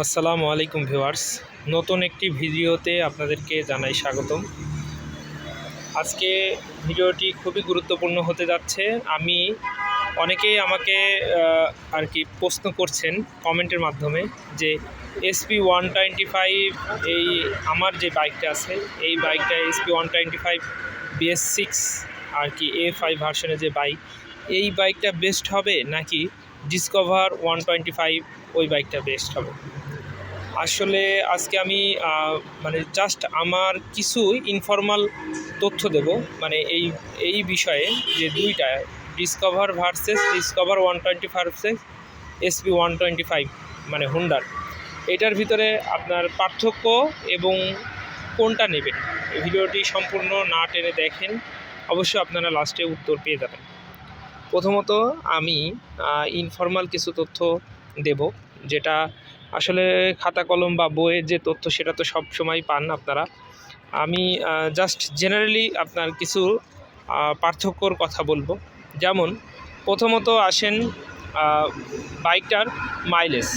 আসসালামু আলাইকুম ভিউয়ার্স। নতুন একটি ভিডিওতে আপনাদেরকে জানাই স্বাগতম। আজকে ভিডিওটি খুবই গুরুত্বপূর্ণ হতে যাচ্ছে। আমি অনেকেই আমাকে আর কি প্রশ্ন করছেন কমেন্টের মাধ্যমে যে এসপি ওয়ান টোয়েন্টি ফাইভ এই আমার যে বাইকটা আছে, এই বাইকটা SP one twenty five BS six আর কি এ ফাইভ ভার্সনের যে বাইক, এই বাইকটা বেস্ট হবে নাকি ডিসকভার ওয়ান টোয়েন্টি ফাইভ ওই বাইকটা বেস্ট হবে? আসলে আজকে আমি মানে জাস্ট আমার কিছু ইনফর্মাল তথ্য দেব। মানে এই এই বিষয়ে যে দুইটা Discover versus Discover one twenty versus SP one twenty five মানে হুন্ডার এটার ভিতরে আপনার পার্থক্য এবং কোনটা নেবেন? ভিডিওটি সম্পূর্ণ না টেনে দেখেন, অবশ্যই আপনারা লাস্টে উত্তর পেয়ে যাবেন। প্রথমত আমি ইনফর্মাল কিছু তথ্য দেব, যেটা আসলে খাতা কলম বা বইয়ের যে তথ্য সেটা তো সব সময় পান আপনারা। আমি জাস্ট জেনারেলি আপনার কিছু পার্থক্যর কথা বলব। যেমন, প্রথমত আসেন বাইকটার mileage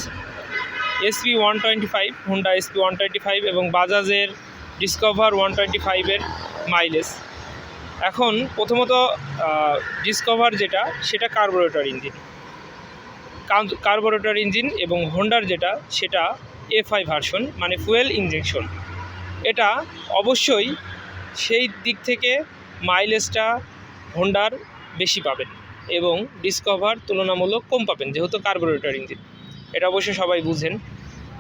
SP one twenty five Honda SP one twenty five এবং বাজাজের ডিসকভার ওয়ান টোয়েন্টি ফাইভের মাইলেজ এখন প্রথমত ডিসকভার যেটা, সেটা কার্বোরেটর ইঞ্জিন কার্বোরেটর ইঞ্জিন এবং হোন্ডার যেটা, সেটা এফআই ভার্সন মানে ফুয়েল ইঞ্জেকশন এটা অবশ্যই সেই দিক থেকে মাইলেজটা হোন্ডার বেশি পাবেন এবং ডিসকভার তুলনামূলক কম পাবেন, যেহেতু কার্বোরেটর ইঞ্জিন এটা অবশ্যই সবাই বুঝেন।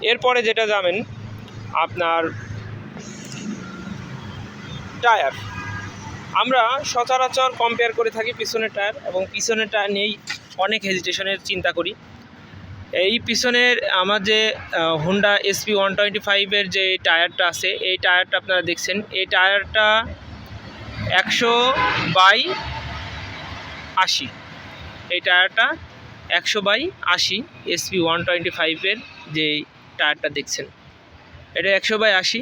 এরপরে যেটা যাবেন আপনার টায়ার আমরা সচরাচর কম্পেয়ার করে থাকি পিছনের টায়ার এবং পিছনের টায়ার নিয়েই অনেক হেজিটেশনের চিন্তা করি। এই পিছনের আমার যে হুন্ডা এসপি ওয়ান টোয়েন্টি ফাইভের যে টায়ারটা আছে, এই টায়ারটা আপনারা দেখছেন। এই টায়ারটা একশো বাই আশি। এই টায়ারটা একশো বাই আশি এসপি ওয়ান টোয়েন্টি ফাইভের যে টায়ারটা দেখছেন। এটা একশো বাই আশি।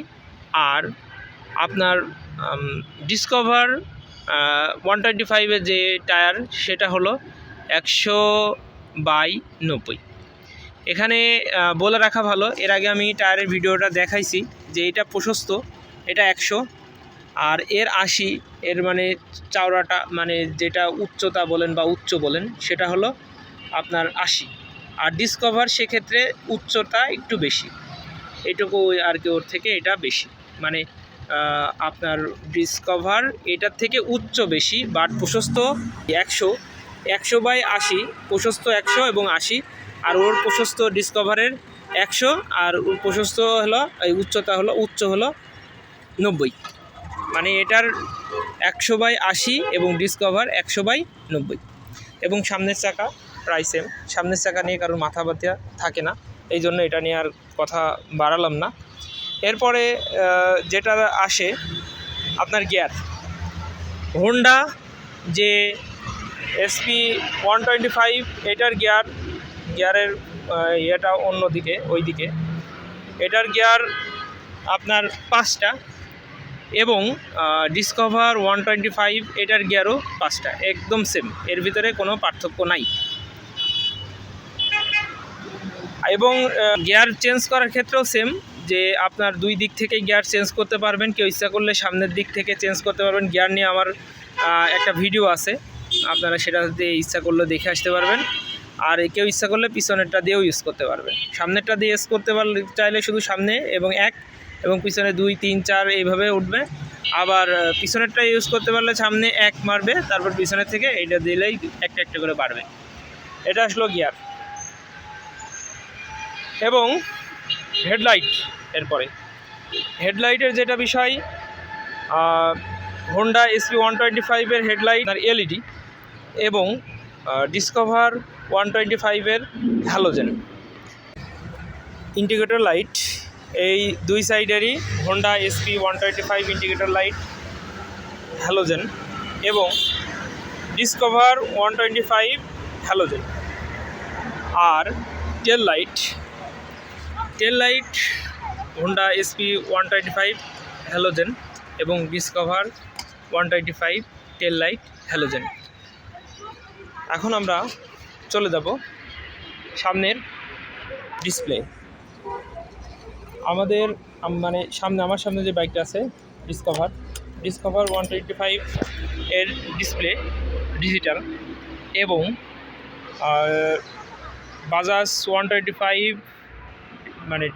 আর আপনার ডিসকভার ওয়ান টোয়েন্টি ফাইভের যে টায়ার, সেটা হলো একশো বাই নব্বই। এখানে বলে রাখা ভালো, এর আগে আমি টায়ারের ভিডিওটা দেখাইছি যে এটা প্রশস্ত, এটা একশো, আর এর আশি, এর মানে চাওড়াটা মানে যেটা উচ্চতা বলেন বা উচ্চ বলেন, সেটা হলো আপনার আশি। আর ডিসকভার সেক্ষেত্রে উচ্চতা একটু বেশি। এটুকু আর কি ওর থেকে এটা বেশি। মানে আপনার ডিসকভার এটার থেকে উচ্চ বেশি বাট প্রশস্ত একশো। একশো বাই আশি, প্রশস্ত একশো এবং আশি, আর ওর প্রশস্ত ডিসকভারের একশো, আর ওর প্রশস্ত হলো, এই উচ্চতা হলো, উচ্চ হলো নব্বই। মানে এটার একশো বাই আশি এবং ডিসকভার একশো বাই নব্বই। এবং সামনের চাকা প্রায় সেম সামনের চাকা নিয়ে কারোর মাথা ব্যথা থাকে না। এই জন্য এটা নিয়ে আর কথা বাড়ালাম না। এরপরে যেটা আসে, আপনার গিয়ার হোন্ডা যে এসপি ওয়ান টোয়েন্টি ফাইভ এটার গিয়ার গিয়ারের ইয়েটা অন্যদিকে ওইদিকে এটার গিয়ার আপনার পাঁচটা এবং ডিসকভার ওয়ান টোয়েন্টি ফাইভ এটার গিয়ারও পাঁচটা। একদম সেম এর ভিতরে কোনো পার্থক্য নাই। এবং গিয়ার চেঞ্জ করার ক্ষেত্রেও সেম যে আপনার দুই দিক থেকে গিয়ার চেঞ্জ করতে পারবেন। কেউ ইচ্ছা করলে সামনের দিক থেকে চেঞ্জ করতে পারবেন। গিয়ার নিয়ে আমার একটা ভিডিও আছে। আপনারা সেটা দিয়ে ইচ্ছা করলে দেখে আসতে পারবেন। আর কেউ ইচ্ছা করলে পিছনেরটা দিয়েও ইউজ করতে পারবেন। সামনেরটা দিয়ে ইউজ করতে পারলে, চাইলে শুধু সামনে এবং এক এবং পিছনে দুই, তিন, চার এইভাবে উঠবে। আবার পিছনেরটা ইউজ করতে পারলে সামনে এক মারবে, তারপর পিছনের থেকে এটা দিলেই একটা একটা করে বাড়বে। এটা আসলো গিয়ার এবং হেডলাইট এরপরে। হেডলাইটের যেটা বিষয় হোন্ডা এসপি ওয়ান টোয়েন্টি ফাইভের হেডলাইট আর এলইডি এবং ডিসকভার ওয়ান টোয়েন্টি ফাইভের হ্যালোজেন ইন্ডিকেটর লাইট এই দুই সাইডেরই Honda SP one twenty five indicator light halogen এবং Discover one twenty five halogen আর tail light tail light Honda SP one twenty five halogen এবং Discover one twenty five tail light halogen এখন আমরা চলে যাব সামনের display আমাদের মানে সামনে, আমার সামনে যে বাইকটা আছে Discover Discover one twenty five এর ডিসপ্লে ডিজিটাল এবং বাজাজ ওয়ান টোয়েন্টি ফাইভ মানে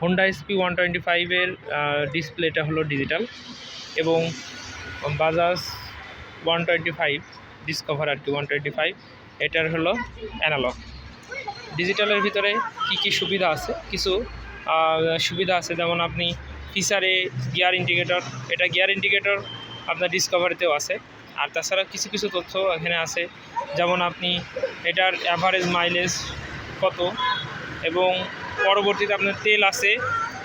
হোন্ডা এসপি ওয়ান টোয়েন্টি ফাইভের ডিসপ্লেটা হলো ডিজিটাল এবং Bajaj one twenty five Discover আর কি ওয়ান টোয়েন্টি ফাইভ এটার হলো অ্যানালগ ডিজিটালের ভিতরে কী কী সুবিধা আছে? কিছু সুবিধা আছে, যেমন আপনি ফিচারে গিয়ার ইন্ডিকেটর এটা গিয়ার ইন্ডিকেটর আপনার ডিসকভারিতেও আছে। আর তাছাড়া কিছু কিছু তথ্য এখানে আছে। যেমন আপনি এটার অ্যাভারেজ মাইলেজ কত? এবং পরবর্তীতে আপনার তেল আছে,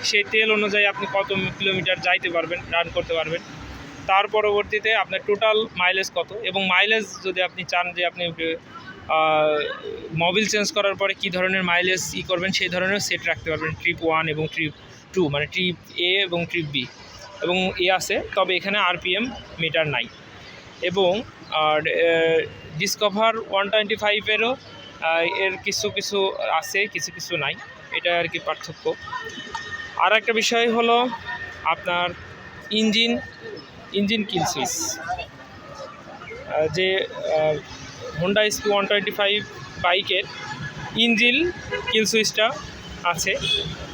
সেই তেল অনুযায়ী আপনি কত কিলোমিটার যাইতে পারবেন রান করতে পারবেন। তার পরবর্তীতে আপনার টোটাল মাইলেজ কত? এবং মাইলেজ যদি আপনি চান যে আপনি মোবিল চেঞ্জ করার পরে কী ধরনের মাইলেজ ই করবেন, সেই ধরনের সেট রাখতে পারবেন। ট্রিপ ওয়ান এবং ট্রিপ টু মানে ট্রিপ এ এবং ট্রিপ বি এবং এ আছে, তবে এখানে আরপিএম মিটার নাই। এবং, আর ডিসকভার ওয়ান টোয়েন্টি ফাইভেরও এর কিছু কিছু আছে, কিছু কিছু নাই। এটা আর কি পার্থক্য। আর একটা বিষয় হলো আপনার ইঞ্জিন ইঞ্জিন সুইচ যে Honda SP one twenty five বাইকের ইঞ্জিন কিল সুইচটা আছে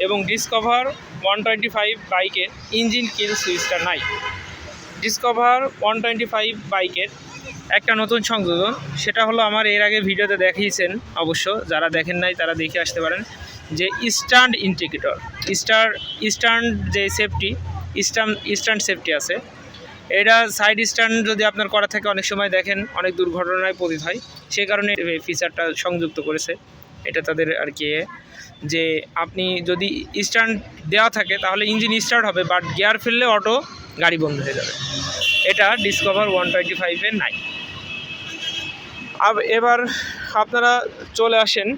এবং ডিসকভার ওয়ান টোয়েন্টি ফাইভ বাইকের ইঞ্জিন কিল সুইচটা নাই। ডিসকভার ওয়ান টোয়েন্টি ফাইভ বাইকের একটা নতুন সংযোজন, সেটা হলো আমার এর আগে ভিডিওতে দেখিয়েছেন অবশ্য, যারা দেখেন নাই তারা দেখে আসতে পারেন, যে স্ট্যান্ড ইন্ডিকেটর স্টার স্ট্যান্ড যে সেফটি স্ট্যান্ড স্ট্যান্ড সেফটি আছে এটা সাইড স্ট্যান্ড যদি আপনার করা থাকে, অনেক সময় দেখেন অনেক দুর্ঘটনায় পতিত হয়। সেই কারণে এই ফিচারটা সংযুক্ত করেছে। এটা তাদের আর কি যে আপনি যদি স্ট্যান্ড দেওয়া থাকে, তাহলে ইঞ্জিন স্টার্ট হবে বাট গিয়ার ফেললে অটো গাড়ি বন্ধ হয়ে যাবে। এটা ডিসকভার ওয়ান টোয়েন্টি ফাইভে নাই এবার আপনারা চলে আসেন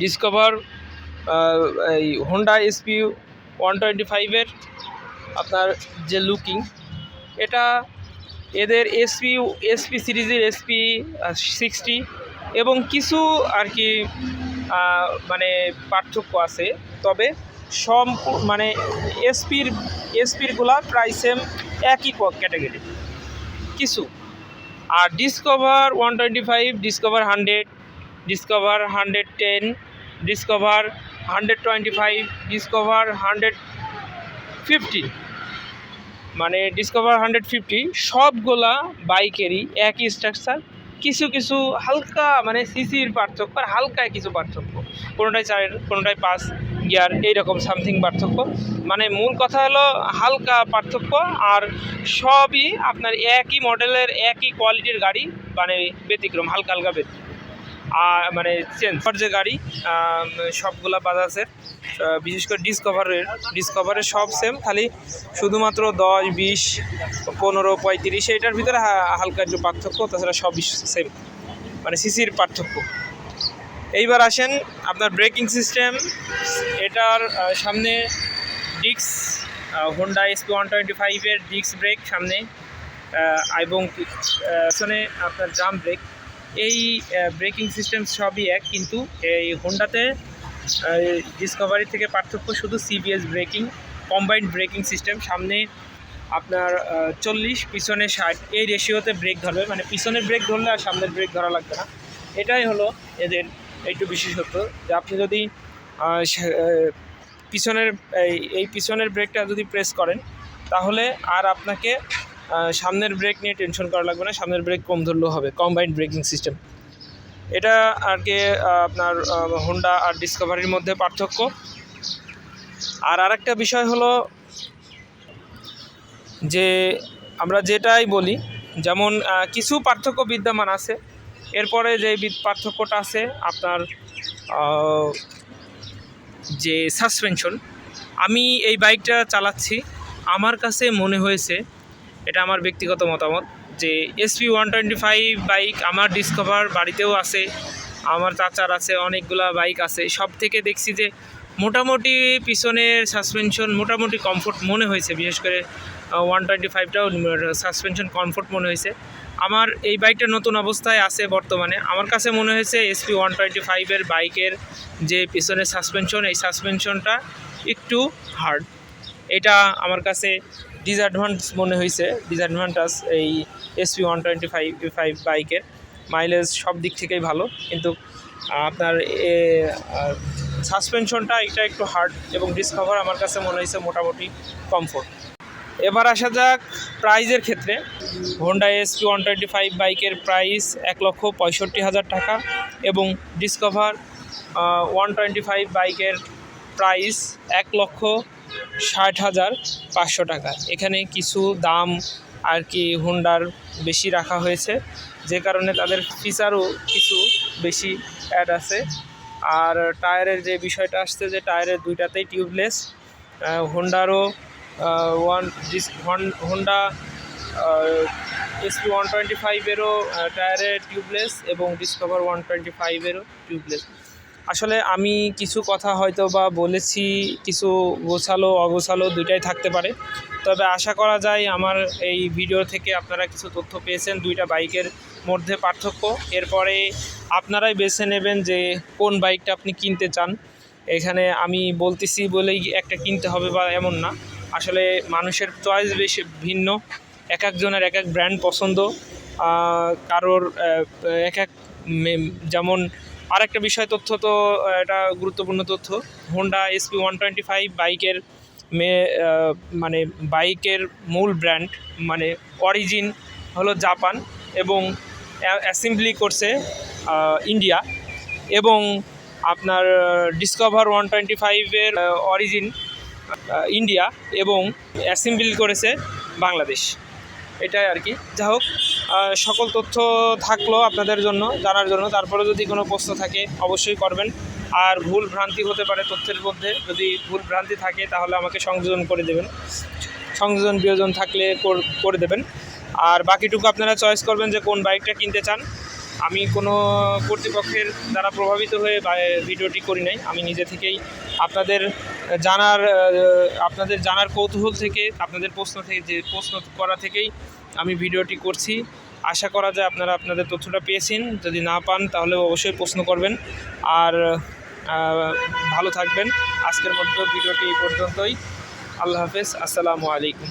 ডিসকভার এই হোন্ডা এসপি ওয়ান টোয়েন্টি ফাইভের আপনার যে লুকিং এটা এদের এসপি এসপি সিরিজের এসপি সিক্সটি এবং কিছু আর কি মানে পার্থক্য আছে। তবে সম মানে এসপির এসপিরগুলা প্রায় সেম একই ক্যাটাগরি কিছু। আর Discover one twenty five Discover hundred Discover hundred ten Discover hundred twenty five Discover hundred fifty মানে ডিসকভার হান্ড্রেড ফিফটি সবগুলা বাইকেরই একই স্ট্রাকচার কিছু কিছু হালকা মানে সিসির পার্থক্য আর হালকা কিছু পার্থক্য। কোনোটাই চার কোনোটাই পাঁচ গিয়ার, এইরকম সামথিং পার্থক্য। মানে মূল কথা হলো হালকা পার্থক্য আর সবই আপনার একই মডেলের একই কোয়ালিটির গাড়ি মানে ব্যতিক্রম, হালকা হালকা ব্যতিক্রম। আর মানে চেঞ্জ। যে গাড়ি সবগুলা বাজাজের বিশেষ করে ডিসকভারের ডিসকভারের সব সেম খালি শুধুমাত্র দশ, বিশ, পনেরো, পঁয়ত্রিশ এটার ভিতরে হালকা একটু পার্থক্য, তাছাড়া সব সেম মানে সিসির পার্থক্য। এইবার আসেন আপনার ব্রেকিং সিস্টেম এটার সামনে ডিক্স হোন্ডা এসপি ওয়ান টোয়েন্টি ফাইভের ডিক্স ব্রেক সামনে এবং পিছনে আপনার ড্রাম ব্রেক এই ব্রেকিং সিস্টেম সবই এক, কিন্তু এই হোন্ডাতে ডিসকভারি থেকে পার্থক্য শুধু CBS braking combined braking system সামনে আপনার চল্লিশ, পিছনে ষাট। এই রেশিওতে ব্রেক ধরবে। মানে পিছনের ব্রেক ধরলে আর সামনের ব্রেক ধরা লাগবে না। এটাই হলো এদের একটু বিশেষত্ব যে আপনি যদি পিছনের, এই পিছনের ব্রেকটা যদি প্রেস করেন, তাহলে আর আপনাকে সামনের ব্রেক নিয়ে টেনশন করা লাগবে না, সামনের ব্রেক কম ধরলেও হবে কম্বাইন্ড ব্রেকিং সিস্টেম এটা আর কি আপনার হোন্ডা আর ডিসকভারির মধ্যে পার্থক্য। আর আরেকটা বিষয় হলো যে, আমরা যেটাই বলি, যেমন কিছু পার্থক্য বিদ্যমান আছে, এরপরে যে পার্থক্যটা আছে, আপনার যে সাসপেনশন আমি এই বাইকটা চালাচ্ছি, আমার কাছে মনে হয়েছে এটা আমার ব্যক্তিগত মতামত যে SP one twenty five bike আমার ডিসকভার বাড়িতেও আছে, আমার চাচার আছে, অনেকগুলা বাইক আছে। সব থেকে দেখছি যে মোটামুটি পিছনের সাসপেনশন মোটামুটি কমফোর্ট মনে হয়েছে, বিশেষ করে ওয়ান টোয়েন্টি ফাইভটাও সাসপেনশন কমফোর্ট মনে হয়েছে। আমার এই বাইকটা নতুন অবস্থায় আছে বর্তমানে। আমার কাছে মনে হয়েছে এসপি ওয়ান টোয়েন্টি ফাইভের বাইকের যে পিছনের সাসপেনশন এই সাসপেনশনটা একটু হার্ড এটা আমার কাছে ডিসঅ্যাডভান্স মনে হয়েছে ডিসঅ্যাডভান্টেজ এই SP one twenty five five বাইকের মাইলেজ সব দিক থেকেই ভালো। কিন্তু আপনার এ সাসপেনশনটা এটা একটু হার্ড এবং ডিসকভার আমার কাছে মনে হয়েছে মোটামুটি কমফোর্ট এবার আসা যাক প্রাইজের ক্ষেত্রে। Honda SP one twenty five বাইকের প্রাইস এক লক্ষ পঁয়ষট্টি হাজার টাকা এবং ডিসকভার ওয়ান টোয়েন্টি ফাইভ বাইকের প্রাইস এক লক্ষ ষাট হাজার পাঁচশো টাকা। এখানে কিছু দাম আর কি হুন্ডার বেশি রাখা হয়েছে। যে কারণে তাদের ফিচারও কিছু বেশি অ্যাড আছে। আর টায়ারের যে বিষয়টা আসছে যে টায়ারের দুইটাতেই tubeless হোন্ডারও one disc Honda SP one twenty ফাইভেরও টায়ারে টিউবলেস এবং ডিসকভার ওয়ান টোয়েন্টি ফাইভেরও টিউবলেস আসলে আমি কিছু কথা হয়তো বা বলেছি, কিছু গোছালো, অগোছালো দুইটাই থাকতে পারে। তবে আশা করা যায় আমার এই ভিডিও থেকে আপনারা কিছু তথ্য পেয়েছেন, দুইটা বাইকের মধ্যে পার্থক্য। এরপরে আপনারাই বেছে নেবেন যে কোন বাইকটা আপনি কিনতে চান। এখানে আমি বলতেছি বলেই একটা কিনতে হবে বা এমন না। আসলে মানুষের চয়েস বেশি ভিন্ন। এক একজনের এক এক ব্র্যান্ড পছন্দ। কারোর এক এক মে- যেমন আরেকটা বিষয়, তথ্য তো এটা গুরুত্বপূর্ণ তথ্য। Honda SP one twenty five বাইকের মে মানে বাইকের মূল ব্র্যান্ড মানে অরিজিন হলো জাপান এবং অ্যাসেম্বলি করছে ইন্ডিয়া এবং আপনার ডিসকভার ওয়ান টোয়েন্টি ফাইভের অরিজিন ইন্ডিয়া এবং অ্যাসেম্বল করেছে বাংলাদেশ। এটাই আর কি। যা হোক সকল তথ্য থাকল আপনাদের জন্য, জানার জন্য। তারপরে যদি কোনো প্রশ্ন থাকে, অবশ্যই করবেন। আর ভুল ভ্রান্তি হতে পারে তথ্যের মধ্যে। যদি ভুল ভ্রান্তি থাকে, তাহলে আমাকে সংযোজন করে দেবেন। সংযোজন বিয়োজন থাকলে করে দেবেন। আর বাকিটুকু আপনারা চয়েস করবেন যে কোন বাইকটা কিনতে চান। আমি কোনো কর্তৃপক্ষের দ্বারা প্রভাবিত হয়ে ভিডিওটি করি নাই। আমি নিজে থেকেই আপনাদের জানার আপনাদের জানার কৌতূহল থেকে, আপনাদের প্রশ্ন থেকে, যে প্রশ্ন করা থেকেই আমি ভিডিওটি করছি। আশা করা যায় আপনারা আপনাদের তথ্যটা পেয়েছেন। যদি না পান, তাহলে অবশ্যই প্রশ্ন করবেন। আর ভালো থাকবেন। আজকের মতো ভিডিওটি এই পর্যন্তই। আল্লাহ হাফেজ। আসসালামু আলাইকুম।